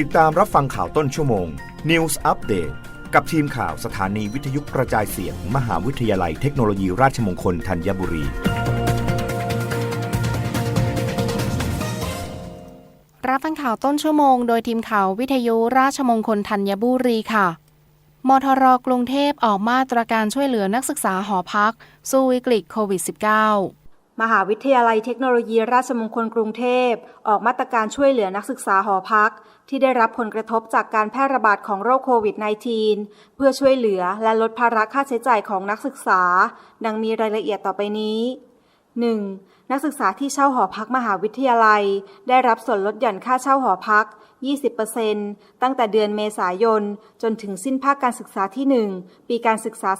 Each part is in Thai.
ติดตามรับฟังข่าวต้นชั่วโมง News Update กับทีมข่าวสถานีวิทยุกระจายเสียง มหาวิทยาลัยเทคโนโลยีราชมงคลธัญบุรี รับฟังข่าวต้นชั่วโมงโดยทีมข่าววิทยุราชมงคลธัญบุรีค่ะ มทรกรุงเทพออกมาตรการช่วยเหลือนักศึกษาหอพัก สู้วิกฤตโควิด -19 มหาวิทยาลัยเทคโนโลยีราชมงคลกรุงเทพ ออกมาตรการช่วยเหลือนักศึกษาหอพัก ที่ได้รับผลกระทบจากการแพร่ระบาดของโรคโควิด -19 เพื่อช่วยเหลือและลดภาระค่าใช้จ่ายของนักศึกษา ดังมีรายละเอียดต่อไปนี้ 1. นักศึกษาที่เช่าหอพักมหาวิทยาลัย ได้รับส่วนลดหย่อนค่าเช่าหอพัก 20%ตั้งแต่เดือนเมษายน จนถึงสิ้นภาคการศึกษาที่ 1 ปีการศึกษา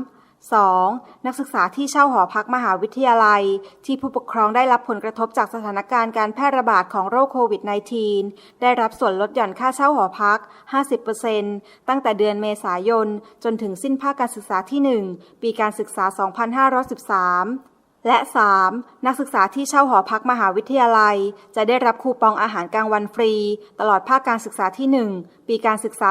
2513 2. นักศึกษาที่เช่าหอพักมหาวิทยาลัย ที่ผู้ปกครองได้รับผลกระทบจากสถานการณ์การแพร่ระบาดของโรคโควิด -19 ได้รับส่วนลดหย่อนค่าเช่าหอพัก 50%ตั้งแต่เดือนเมษายน จนถึงสิ้นภาคการศึกษาที่ 1 ปีการศึกษา 2513 และ 3. นักศึกษาที่เช่าหอพักมหาวิทยาลัย จะได้รับคูปองอาหารกลางวันฟรี ตลอดภาคการศึกษาที่ 1 ปีการศึกษา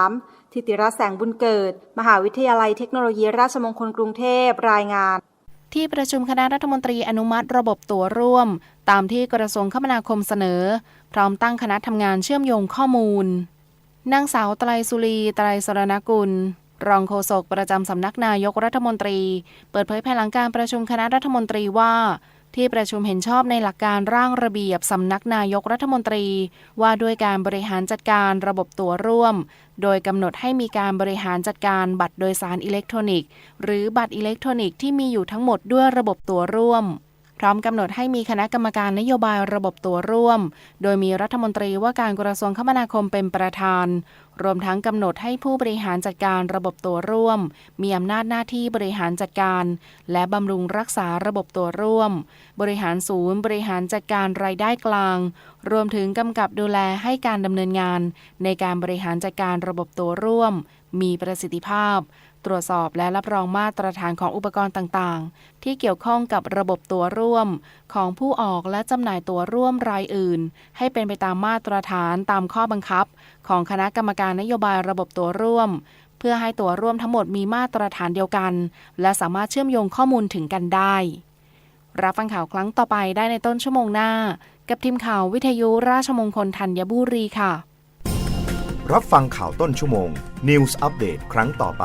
2513 ทิติรัตน์แสงบุญเกิด มหาวิทยาลัยเทคโนโลยีราชมงคลกรุงเทพรายงาน ที่ประชุมคณะรัฐมนตรีอนุมัติระบบตั๋วร่วม ตามที่กระทรวงคมนาคมเสนอ พร้อมตั้งคณะทำงานเชื่อมโยงข้อมูลนางสาวไตรสุรีไตรสรณกุล รองโฆษกประจำสำนักนายกรัฐมนตรี เปิดเผยภายหลังการประชุมคณะรัฐมนตรีว่า ที่ประชุมเห็นชอบในหลักการร่างระเบียบสำนักนายกรัฐมนตรี ว่าด้วยการบริหารจัดการระบบตัวร่วม โดยกำหนดให้มีการบริหารจัดการบัตรโดยสารอิเล็กทรอนิกส์ หรือบัตรอิเล็กทรอนิกส์ที่มีอยู่ทั้งหมดด้วยระบบตัวร่วม พร้อมกำหนดให้มีคณะกรรมการนโยบายระบบตัวร่วม โดยมีรัฐมนตรีว่าการกระทรวงคมนาคมเป็นประธาน รวมทั้งกำหนดให้ผู้บริหารจัดการระบบตัวร่วม มีอำนาจหน้าที่บริหารจัดการ และบำรุงรักษาระบบตัวร่วม บริหารศูนย์ บริหารจัดการรายได้กลาง รวมถึงกำกับดูแลให้การดำเนินงาน ในการบริหารจัดการระบบตัวร่วม มีประสิทธิภาพ ตรวจสอบและรับรองมาตรฐานของอุปกรณ์ต่างๆ ที่เกี่ยวข้องกับระบบตัวร่วม ของผู้ออกและจำหน่ายตัวร่วมรายอื่น ให้เป็นไปตามมาตรฐานตามข้อบังคับ ของคณะกรรมการนโยบายระบบตัวร่วม เพื่อให้ตัวร่วมทั้งหมดมีมาตรฐานเดียวกัน และสามารถเชื่อมโยงข้อมูลถึงกันได้ รับฟังข่าวครั้งต่อไปได้ในต้นชั่วโมงหน้า กับทีมข่าววิทยุราชมงคลธัญบุรีค่ะรับฟังข่าวต้นชั่วโมง News Update ครั้งต่อไป